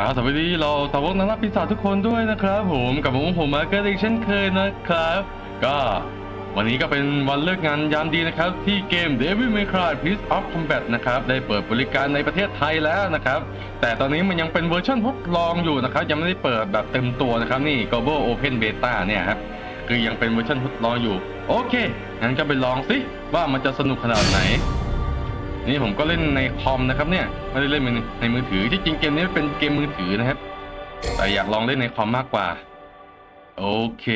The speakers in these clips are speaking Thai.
อ่าสวัสดีเราสาวกนักล่าปีศาจทุกคนด้วยนะครับผมกับผมผมมาเกิดอีกเช่นเคยนะครับ ก็วันนี้ก็เป็นวันเลิกงานยามดีนะครับ ที่เกม Devil May Cry Piece of Combat นะครับ ได้เปิดบริการในประเทศไทยแล้วนะครับ แต่ตอนนี้มันยังเป็นเวอร์ชันทดลองอยู่นะครับ ยังไม่ได้เปิดแบบเต็มตัวนะครับนี่ Global Open Beta เนี่ยครับ คือยังเป็นเวอร์ชันทดลองอยู่ โอเคงั้นก็ไปลองสิว่ามันจะสนุกขนาดไหน นี่ผมก็เล่นในคอมนะครับเนี่ยไม่ได้เล่นในมือถือที่จริงเกมนี้เป็นเกมมือถือนะครับ แต่อยากลองเล่นในคอมมากกว่า โอเค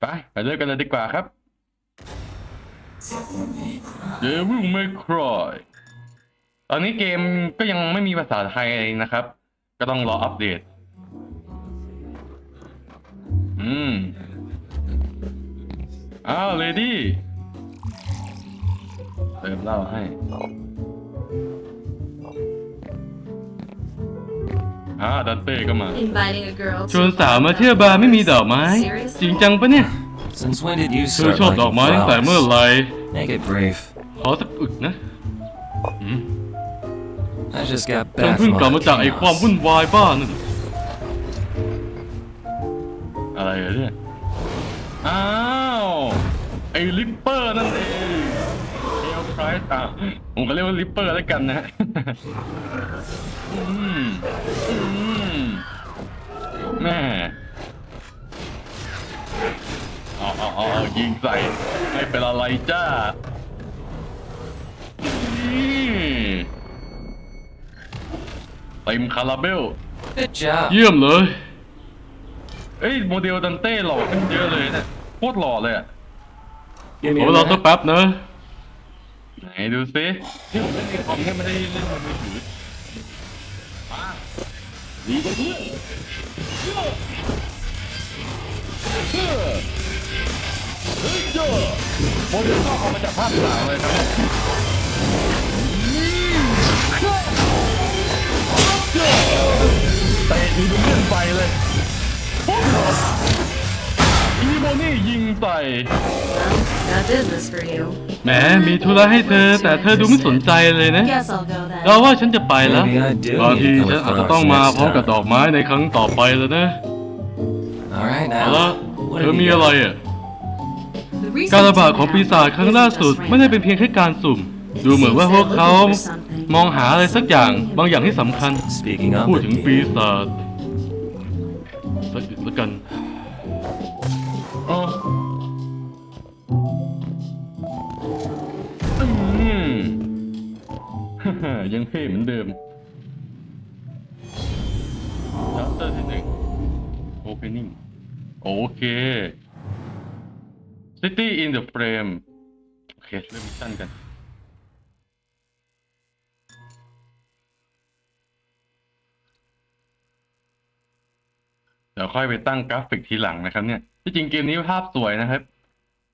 ไปไปเริ่มกันเลยดีกว่าครับ Devil May Cry ตอนนี้เกมก็ยังไม่มีภาษาไทยนะครับ ก็ต้องรออัปเดต อืมอ้าวเลดี้ เติมเหล้าให้อ่าดันเต้ก็มา Inviting a girl ชวนสาวมาเที่ยวบาร์ไม่มีดอกไม้ จริงจังปะเนี่ย Since when did you เธอ start ชอบดอก liking ไม้ตั้งแต่เมื่อ flowers? ไหร่ Make it brief. ขอสักอึกนะอืม I just got ฉัน back เพิ่ง from กลับ all มา the จากไอ้ความ chaos. วุ่นวายบ้านนั่นอะไรอะเนี่ย อ้าว ไอ้ลิปเปอร์นั่นเองเอลไพรส์อะผมก็เรียกว่าลิปเปอร์แล้วกันนะฮะอืมอืมแม่เอาเอาเอาเอายิงใส่ไม่เป็นอะไรจ้านี่เต็มคาราเบล Good job. เยี่ยมเลย เอ้ยโมเดลดันเต้หล่อขึ้นเยอะเลยเนี่ยโคตรหล่อเลยอะ Give ข me อ a เวลาสัก minute. แป๊บนะ ไหนดูซิที่ผมเล่นในคอมแค่ไม่ได้เล่นบนมือถือมาดีกว่าเพื่อนเฮ้ยเฮ้ยเจ้าโมเดลก็เอามาจากภาคสามเลยครับเจ้าเตะทีเป็นเลื่อนไปเลยอี โมนี่ยิงใส่ Got business for you. แหมมีธุระให้เธอ แต่เธอดูไม่สนใจเลยนะ Guess I'll go then. เราว่าฉันจะไปแล้ว Maybe I do บางที need to come ฉัน with อาจจะต้อง flowers มา next พร้อมกับ time. ดอกไม้ในครั้งต่อไปแล้วนะ All right เอาละ now. What เธอ have มี you อะไร got? อะ The recent การระบาดของปีศาจ turnaround ครั้งล่าสุด isn't just ไม่ได้เป็นเพียงแค่การสุ่ม ดูเหมือนว่าพวกเขามองหาอะไรสักอย่างบางอย่างที่สำคัญ Speaking of พูด the ถึงปี demon, ศาจสักอีกแล้วกัน ยังเท่เหมือนเดิม chapter ที่หนึ่ง opening โอเค city in the frame โอเคเริ่มมิชชั่นกัน เดี๋ยวค่อยไปตั้งกราฟิกทีหลังนะครับเนี่ย ที่จริงเกมนี้ภาพสวยนะครับ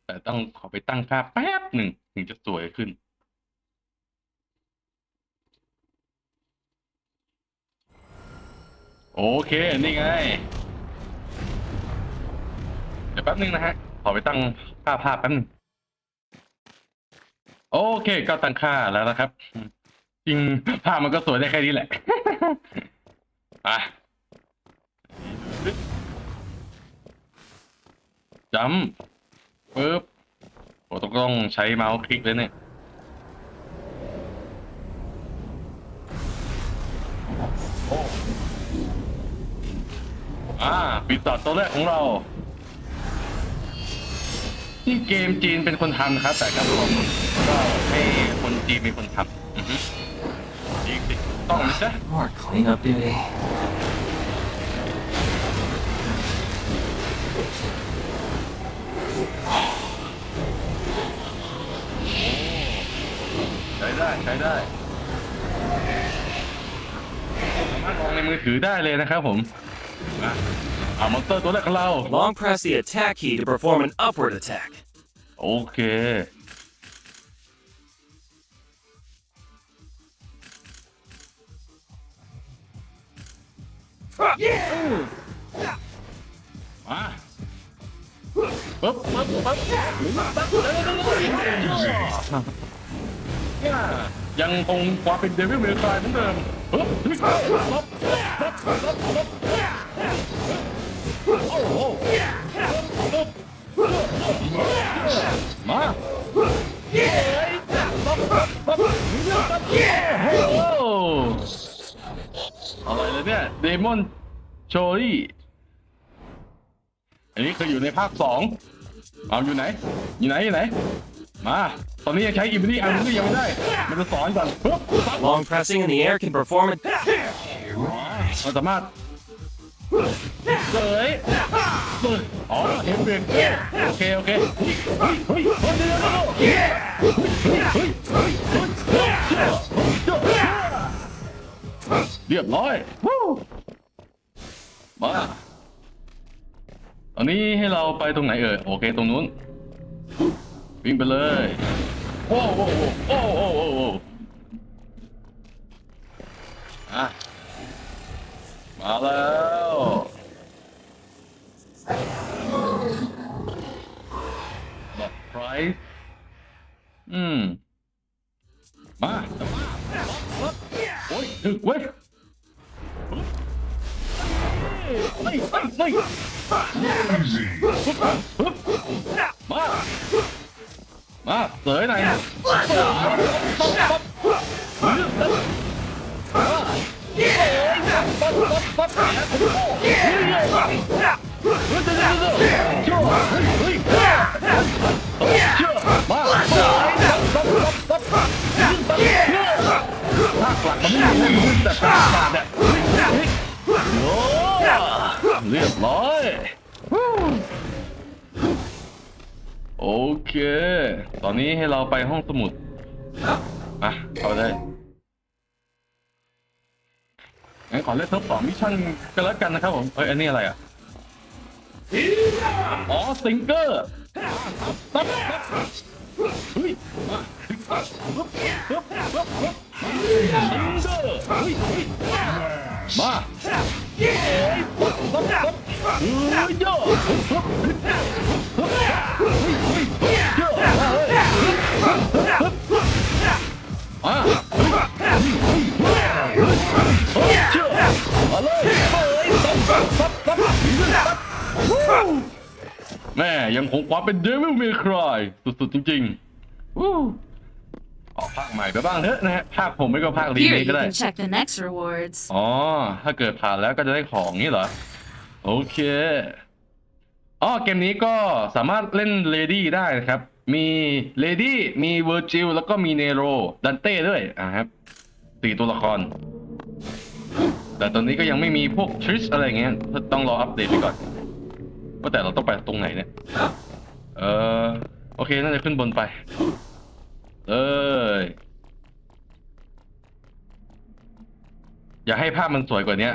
แต่ต้องขอไปตั้งค่าแป๊บหนึ่งถึงจะสวยขึ้น โอเค นี่ไง เดี๋ยวแป๊บนึงนะฮะ ขอไปตั้งค่าภาพแป๊บนึงโอเคก็ตั้งค่าแล้วนะครับ จริงภาพมันก็สวยได้แค่นี้แหละอะจำปึ๊บโอ้ต้องต้องใช้เมาส์คลิกเลยเนี่ย อ่าปีศาจตัวแรกของเราที่เกมจีนเป็นคนทำนะครับ แต่กับผมก็ให้คนจีนเป็นคนทำอือฮึจริงสิต้องนะจ๊ะ more cleanup duty. ใช้ได้ใช้ได้สามารถลองในมือถือได้เลยนะครับผม อะเอามอนสเตอร์ตัวแรกของเรา Long press the attack key to perform an upward attack. โอเค มาปึ๊บปึ๊บปึ๊บปึ๊บเนี่ยยังคงความเป็นเดวิลเมคายเหมือนเดิมปึ๊บปึ๊บปึ๊บ มาอะไรเนี่ยเดมอนโชรี่อันนี้เคยอยู่ในภาคสองเอาอยู่ไหน อยู่ไหนอยู่ไหน มา ตอนนี้ยัใช้อิมนี่อันนี้ยังไม่ได้ มันจะสอนก่อน Long pressing in the air can perform it มันสามารถ เสยเสยอ๋อเห็นเบรกโอเคโอเคเฮ้ยเฮ้ยเฮ้ยเดี๋ยวเดี๋ยวเดี๋ยวเฮ้ยเฮ้ยเฮ้ยเฮ้ยเฮ้ยเรียบร้อยวู้มาตอนนี้ให้เราไปตรงไหนเอ่ยโอเคตรงนู้นวิ่งไปเลยโอ้โหโอ้โหโอ้โหโอ้โหอะ มาแล้วบัตรไพรส์อืม มาโอ้ยถึกเว้ยเฮ้ยเฮ้ยเฮ้ยมา มาเสยหน่อย เรียบร้อย โอเค ตอนนี้ให้เราไปห้องสมุดอะเอาเลย งั้นขอเล่นทดสอบมิชชั่นกันแล้วกันนะครับผมเฮ้ยอันนี้อะไรอะอ๋อสิงเกอร์ปั๊บเฮ้ยมาปั๊บปั๊บปั๊บปั๊บปั๊บสิงเกอร์เฮ้ยเฮ้ย มาเฮ้ยปั๊บปั๊บปั๊บเฮ้ยโย่ปั๊บปั๊บอะเชื่อมาเลยแม่ยังคงความเป็นเดวิลเมครายสุดๆจริงๆวู้ออกภาคใหม่ไปบ้างเถอะนะฮะภาคผมไม่ก็ภาครี Here เมค you ก็ได้ can check the next rewards. อ๋อ ถ้าเกิดผ่านแล้วก็จะได้ของนี่เหรอ โอเคอ๋อเกมนี้ก็สามารถเล่นเลดี้ได้นะครับ มีเลดี้มีเวอร์จิลแล้วก็มีเนโรดันเต้ด้วยอะครับสี่ตัวละคร แต่ตอนนี้ก็ยังไม่มีพวกทริสอะไรเงี้ยต้องรออัปเดตไปก่อนว่าแต่เราต้องไปตรงไหนเนี่ย เออโอเค น่าจะขึ้นบนไป เอ้ยอย่าให้ภาพมันสวยกว่านี้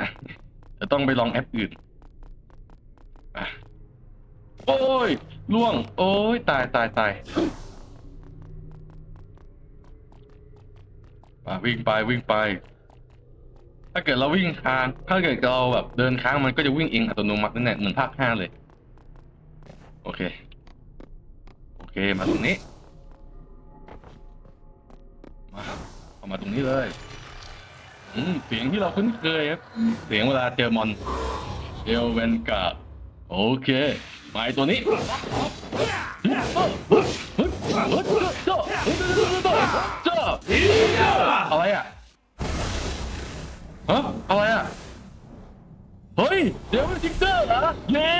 จะต้องไปลองแอปอื่นอโอ้ยล่วง โอ้ยตายตายตายมาวิ่งไปวิ่งไป ถ้าเกิดเราวิ่งค้าง ถ้าเกิดเราแบบเดินค้างมันก็จะวิ่งเองอัตโนมัตินั่นแหละเหมือนภาคห้าเลย โอเค โอเค มาตรงนี้ มาเอามาตรงนี้เลย อืมเสียงที่เราคุ้นเคยครับ เสียงเวลาเจอมอนเอลเวนกาโอเคมาไอ้ตัวนี้อะไรอะ ฮะอะไรอะ เฮ้ย เดี๋ยวมันจิงเกอร์เหรอเย็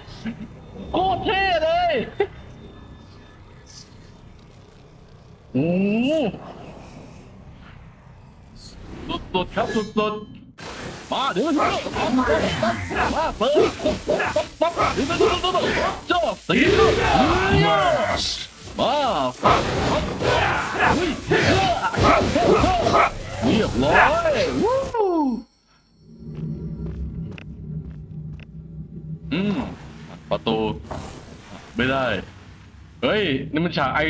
ดโคตรเท่เลยโอ้โหสุดๆครับสุดๆมาเดี๋ยวมามาเปิดปั๊บปั๊บปั๊บเดี๋ยวมาดูดูดูจบสีมาเรียบร้อย อืมประตู ไม่ได้ เฮ้ย นี่มันฉากไอ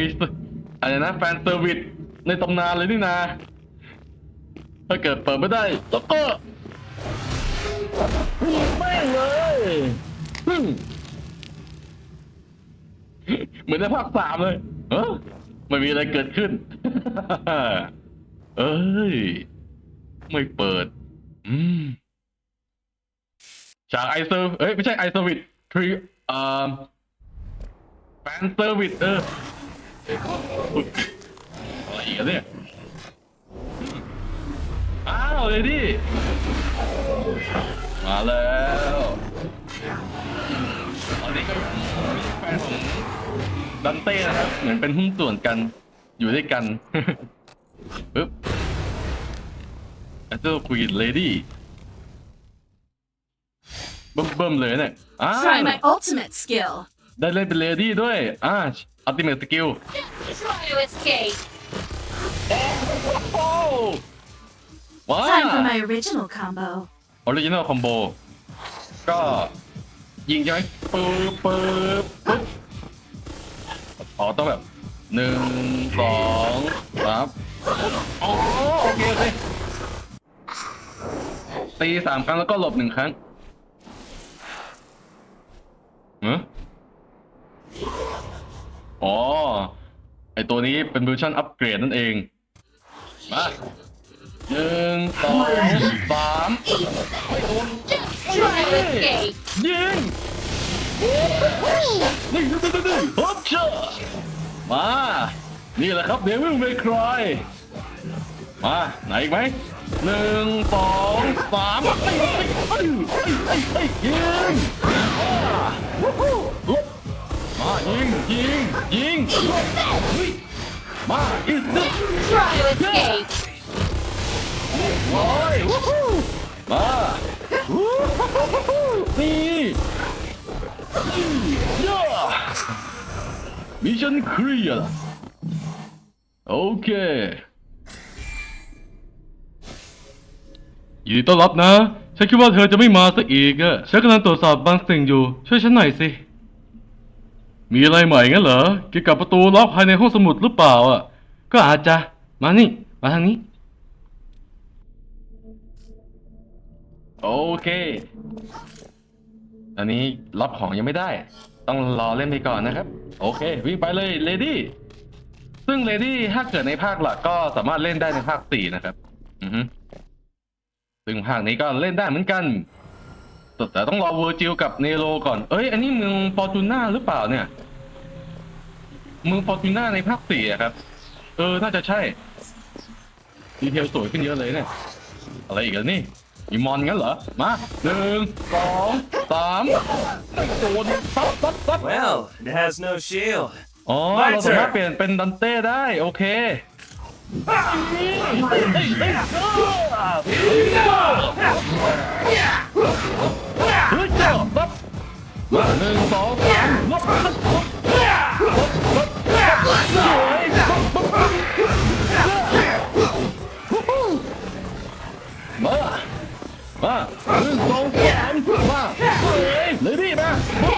อะไรนะแฟนเซอร์วิสในตำนานเลยนี่นาถ้าเกิดเปิดไม่ได้แล้วก็ยิงแม่งเลยเหมือนในภาคสามเลย เออไม่มีอะไรเกิดขึ้น เอ้ย ไม่เปิด อืม จากไอเซอร์เอ้ย ไม่ใช่ไอเซอร์วิสทรีอ่าแฟนเซอร์วิสเอออะไรอีกเนี่ย อ้าวเลยดิ มาแล้วตอนนี้ก็มีแฟนของดันเต้นะครับ เหมือนเป็นหุ้นส่วนกันอยู่ด้วยกันปึ๊บแอตเตอร์ควีนเลดี้ เบิ่มๆเลยเนี่ยอ่า Try my ultimate skill. ได้เล่นเป็นเลดี้ด้วย อ่าอัลติเมทสกิล Try to escape. โอ้ว้า Time for my original combo. ออริจินอลคอมโบ ก็ยิงใช่ไหมปึ๊บปึ๊บปึ๊บอ๋อต้องแบบหนึ่งสองสามอ๋อโอเคโอเคตีสามครั้งแล้วก็หลบหนึ่งครั้ง เอออ๋อ ไอตัวนี้เป็นเวอร์ชันอัปเกรดนั่นเอง มาหนึ่งสองสามไม่โดน Try to escape. ยิงนี่นี่นี่นี่ฮับเชอมา นี่แหละครับเดวิลเมครายมา ไหนอีกไหมหนึ่งสองสามไอ้ไอ้ไอ้ไอ้ไอ้ยิง มายิงยิงยิงเฮ้ยมาอีกนิด Try to escape. โอ้ยวู้ฮู้มาวู้ฮู้นี่นี่ย่ามิชชั่นเคลียร์โอเคยินดีต้อนรับนะ ฉันคิดว่าเธอจะไม่มาซะอีกอะฉันกำลังตรวจสอบบางสิ่งอยู่ ช่วยฉันหน่อยสิ มีอะไรใหม่งั้นเหรอ เกี่ยวกับประตูล็อกภายในห้องสมุดหรือเปล่าอะ ก็อาจจะ มานี่ มาทางนี้ โอเคอันนี้รับของยังไม่ได้ ต้องรอเล่นไปก่อนนะครับ โอเค วิ่งไปเลยเลดี้ ซึ่งเลดี้ถ้าเกิดในภาคหลักก็สามารถเล่นได้ในภาคสี่นะครับ อือฮึ ซึ่งภาคนี้ก็เล่นได้เหมือนกันแต่แต่ต้องรอเวอร์จิลกับเนโรก่อน เอ้ย อันนี้เมืองฟอร์จูน่าหรือเปล่าเนี่ย เมืองฟอร์จูน่าในภาคสี่อะครับ เออ น่าจะใช่ ดีเทลสวยขึ้นเยอะเลยเนี่ย อะไรอีกอะนี่มีมอนงั้นเหรอ มาหนึ่งสองสามไม่โดนซับซับซับ Well, it has no shield. อ๋อ My เราสามารถ turn เปลี่ยนเป็นดันเต้ได้ โอเค หนึ่งสองสามลบลบลบลบลบลบสวยลบลบลบมามาหนึ่งสองสามมาเฮ้ยเลยดิมา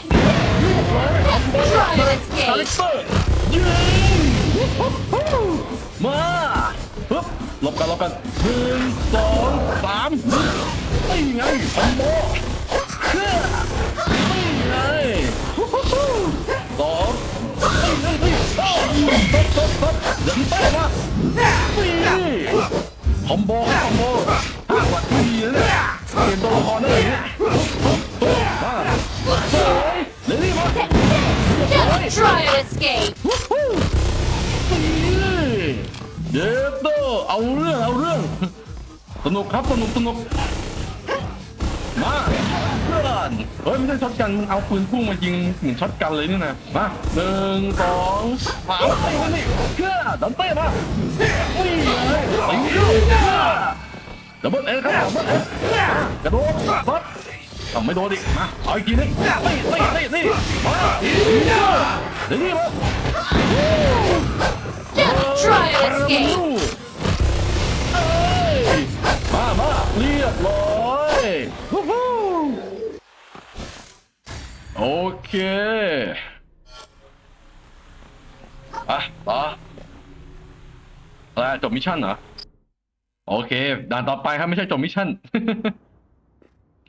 หลบกันหลบกันหนึ่งสองสามนี่ไงคอมโบเชื่อนี่ไงสองนี่นี่นี่ตบตบตบเดินเต้มานี่คอมโบครับคอมโบห้าวัดไม่ดีนะเนี่ยเปลี่ยนตัวละครได้เลยเนี่ยปึ๊บปึ๊บมาเฮ้ยเลยนี่มา Just try to escape. เดฟโตเอาเรื่องเอาเรื่อง สนุกครับสนุกสนุกมาเพื่อนเฮ้ยไม่ใช่ช็อตกันมึงเอาปืนพุ่งมายิงเหมือนช็อตกันเลยนี่นะมาหนึ่งสองสามไปกันนี่เชื่อดันเต้มานี่เลยตีดับเบิลเอครับดับเบิลเอกระโดดปั๊บทำไม่โดนอีกมาเอาอีกทีนึงนี่นี่นี่นี่มาเดี๋ยวนี่มา try to escape. มามาเรียบร้อยวู้ฮู้โอเคอะต่ออะไรจบมิชชั่นเหรอ โอเค ด่านต่อไปครับไม่ใช่จบมิชชั่น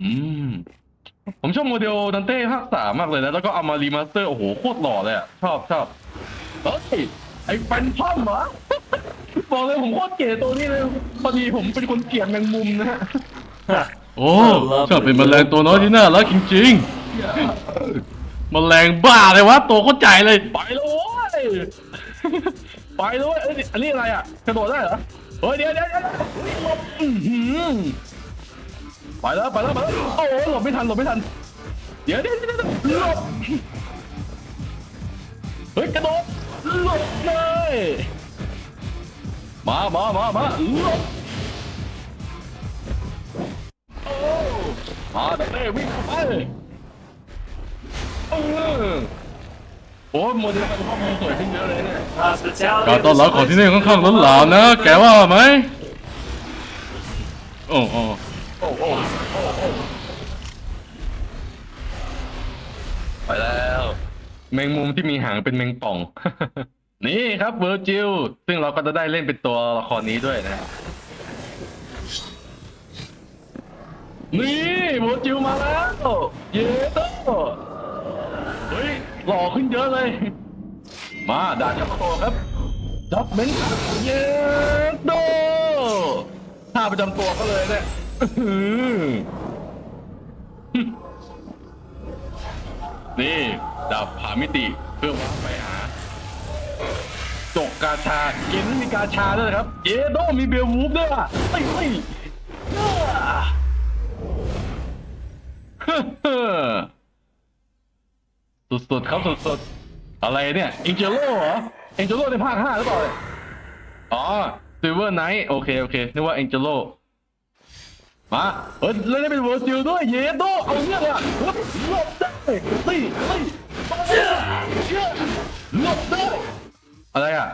อืม ผมชอบโมเดลดันเต้ภาคสามมากเลยนะ แล้วก็เอามารีมาสเตอร์ โอ้โห โคตรหล่อเลยอะ ชอบชอบเฮ้ย ไอ้แฟนทอมเหรอบอกเลยผมโคตรเกลียดตัวนี้เลยพอดีผมเป็นคนเกลียดแมงมุมนะฮะโอ้ชอบเป็นแมลงตัวน้อยที่น่ารักจริงๆแมลงบ้าเลยวะตัวเข้าใจเลยไปแล้วเว้ยไปแล้วเว้ยเอ้ยอันนี้อะไรอะกระโดดได้เหรอเฮ้ยเดี๋ยวเดี๋ยวเดี๋ยวหลบอื้อหือไปแล้วไปแล้วไปแล้วโอ้โหหลบไม่ทันหลบไม่ทันเดี๋ยวเดี๋ยวเดี๋ยวเดี๋ยวหลบเฮ้ยกระโดด หลบเลยมามามามาหลบโอ้มาเต้วิ่งเข้าไปเออโอ้โมเดลการข้อมูลสวยขึ้นเยอะเลยเนี่ยการต้อนรับของที่นี่ค่อนข้างล้นหลามนะ แกว่าไหมโอ้โอ้ แมงมุมที่มีหางเป็นแมงป่อง นี่ครับเวอร์จิลซึ่งเราก็จะได้เล่นเป็นตัวละครนี้ด้วยนะนี่เวอร์จิลมาแล้ว เย้โตเฮ้ยหล่อขึ้นเยอะเลย มาด่านยับโตครับจับเบนเยโดท่าประจำตัวก็เลยเนี่ยนี่ ดาบผามิติเพื่อวางไปหาจกกาชาเกมนี้มีกาชาด้วยนะครับ เยโดมีเบลวูฟด้วยอะเฮ้ยเฮ้ยเฮ้อสุดๆครับสุดๆอะไรเนี่ยเอิงเจโร่เหรอเอิงเจโร่ในภาคห้าหรือเปล่าอ๋อซิลเวอร์ไนท์โอเค โอเคนึกว่าเอิงเจโร่ มาเฮ้ยเล่นได้เป็นเวอร์จิลด้วยเยโดเอาเนี่ยเลยอะหลบได้ตีตีเชื่อเชื่อหลบได้อะไรอะ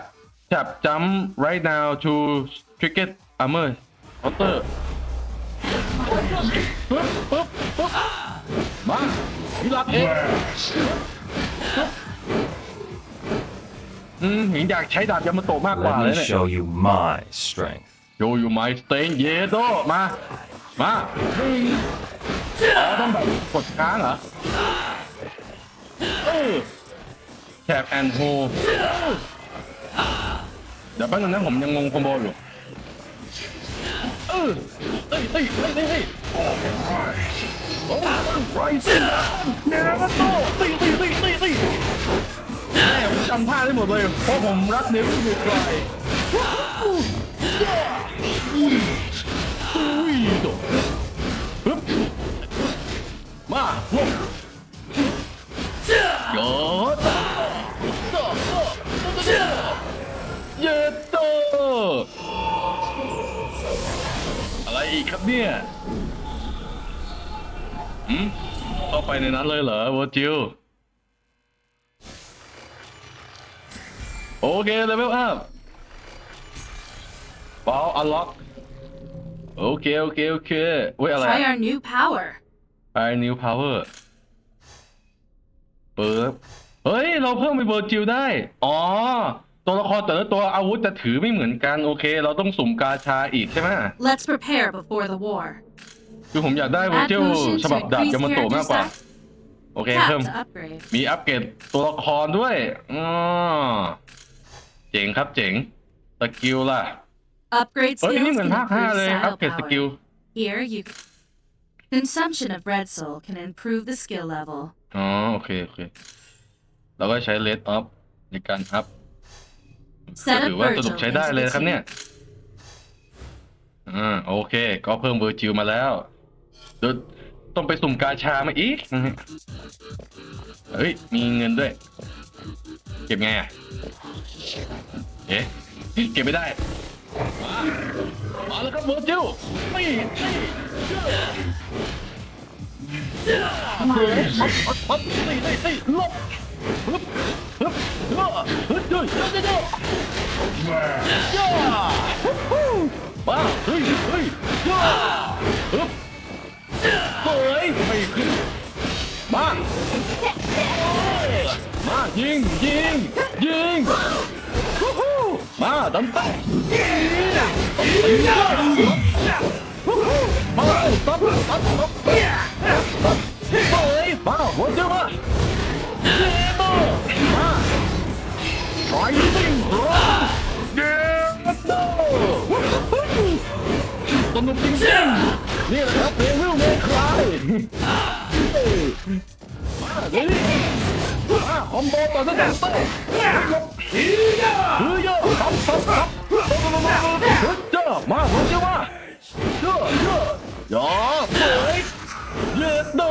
tap jump right now to trigger armor counter ปึ๊บปึ๊บปึ๊บมาพี่รับเองอืมเห็นอยากใช้ดาบยามาโตมากกว่า Let เลย me เนี่ย show you my strength. โยอยู่ไหมสเตนเยโดมา มาต้องแบบกดค้างเหรอแท็บแอนโฮเดี๋ยวแป๊บนึงนะผมยังงงคอมโบอยู่เออเฮ้ยเฮ้ยเฮ้ยเฮ้ยเฮ้ยโอ้ไรซินเนรโตตีตีตีตีตีแม่ผมจำท่าได้หมดเลยเพราะผมรักเนวิอยู่ไกล อุ้ยโดดปึ๊บมาลงโยดเยดโตอะไรอีกครับเนี่ยหืมเข้าไปในนั้นเลยเหรอวอจิวโอเคเลเวลอัพ บอลอัลล็อกโอเคโอเคโอเคเว้ยอะไร Try our new power. Fire New Power เปิดเฮ้ย เราเพิ่มเป็นเวอร์จิลได้ อ๋อ ตัวละครแต่ละตัวอาวุธจะถือไม่เหมือนกัน โอเค เราต้องสุ่มกาชาอีกใช่ไหม Let's prepare before the war. คือผมอยากได้เวอร์ Add จิล potions ฉบับ to ดาบ increase ยามาโตะ character มากกว่า stats. โอเค เพิ่ม Tap to upgrade. มีอัปเกรดตัวละครด้วยอ๋อเจ๋งครับเจ๋งสกิลล่ะ Upgrade เฮ้ย skills นี่เหมือน can ภาคห้า improve เลยอัป style เกรดสกิล power. Here you consumption of red soul can improve the skill level. อ๋อ โอเค โอเค เราก็ใช้เลดออฟในการอัพ Set ถื up อว่าสนุก Virgil ใช้ได้ into เลย the นะครับเนี่ย team. อ่า โอเค ก็เพิ่มเวอร์จิลมาแล้วเดี๋ยว ต้องไปสุ่มกาชามาอีกนะฮะเฮ้ย มีเงินด้วย เก็บไงอะ เอ๊ะ เก็บไม่ได้ มา มาแล้วครับเวอร์จิลนี่นี่ปั๊บปั๊บปั๊บนี่นี่นี่หลบฮึบฮึบฮึบฮึบฮึบฮึบฮึบฮึบย่าฮู้ฮู้มาเฮ้ยเฮ้ยย่าฮึบ เฮ้ยไม่ขึ้นมามายิงยิงยิงฮู้ฮู้มาดันไปฮู้ฮู้มาตับตับตับตับเฮ้ยมาหัวเจ้ามาเย้มา Rising Run เย้โตสนุกจริงๆ นี่แหละครับเพลงวิวเมคลายมาดิมาคอมโบต่อสเต็ปเต้ฮีย่าฮีย่าซับซับซับฮึดเจ้ามาดูเจ้ามาเจ้าเจ้าอย่าเปิดเย็ดโด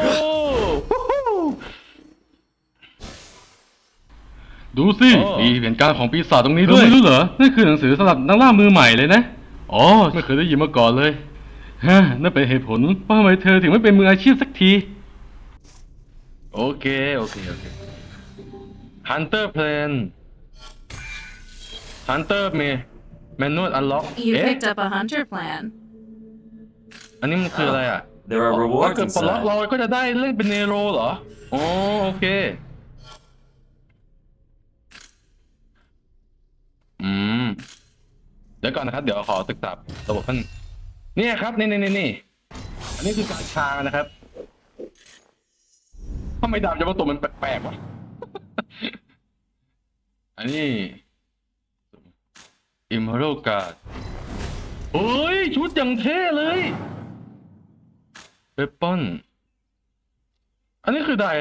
ดูสิ มีเหตุการณ์ของปีศาจตรงนี้ด้วยไม่รู้เหรอ นี่คือหนังสือสำหรับนักล่ามือใหม่เลยนะ อ๋อ ไม่เคยได้ยินมาก่อนเลย ฮะนั่นเป็นเหตุผลว่าทำไมเธอถึงไม่เป็นมืออาชีพสักที โอเค โอเค โอเค Hunter Plan Hunter มี Manual Unlock You เอ๊ะ picked up a hunter plan. อันนี้มันคืออะไรอะ There are ถ้า rewards เกิดปลดล็อก inside. เราก็จะได้เล่นเป็นเนโรเหรอ อ๋อโอเค อืม เดี๋ยวก่อนนะครับ เดี๋ยวขอศึกษาระบบท่าน เนี่ยครับนี่นี่นี่นี่อันนี้คือการชานะครับทำไมดาบยามาโตะมันแปลกๆวะอันนี้ Imperial Guard เฮ้ย ชุดอย่างเท่เลยเวปอน อันนี้คือดาบ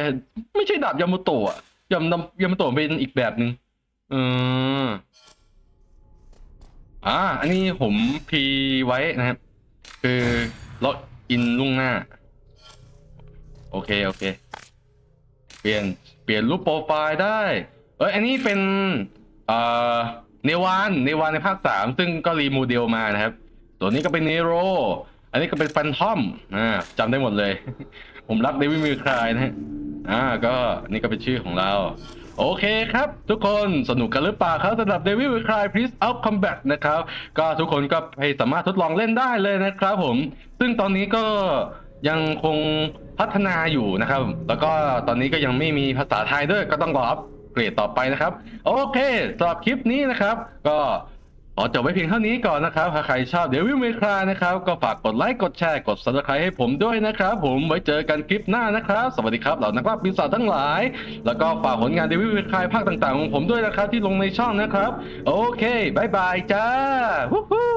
ไม่ใช่ดาบยามาโตะอะยามยามาโตะเป็นอีกแบบหนึ่งเอออ่า อันนี้ผมพีไว้นะครับ คือล็อกอินล่วงหน้า โอเค โอเค เปลี่ยน เปลี่ยนรูปโปรไฟล์ได้ เอ้ย อันนี้เป็นเอ่อเนวานเนวานในภาคสามซึ่งก็รีโมเดลมานะครับ ตัวนี้ก็เป็นเนโร อันนี้ก็เป็นฟันทอมอ่าจำได้หมดเลย ผมรักเดวิดมิวคลายนะฮะอ่าก็นี่ก็เป็นชื่อของเรา โอเคครับ ทุกคนสนุกกันหรือเปล่าครับสำหรับ Devil May Cry Priest of Combat นะครับ ก็ทุกคนก็ให้สามารถทดลองเล่นได้เลยนะครับผม ซึ่งตอนนี้ก็ยังคงพัฒนาอยู่นะครับ แล้วก็ตอนนี้ก็ยังไม่มีภาษาไทยด้วยก็ต้องรออัปเกรดต่อไปนะครับ โอเคสำหรับคลิปนี้นะครับ ก็ ขอจบไว้เพียงเท่านี้ก่อนนะครับ หากใครชอบเดวิลเมครานะครับ ก็ฝากกดไลค์ กดแชร์ กด Subscribe ให้ผมด้วยนะครับ ผมไว้เจอกันคลิปหน้านะครับ สวัสดีครับเหล่านักล่าปีศาจทั้งหลาย แล้วก็ฝากผลงานเดวิลเมคลาภาคต่างๆ ของผมด้วยนะครับที่ลงในช่องนะครับ โอเคบายบายจ้าวู้ฮู้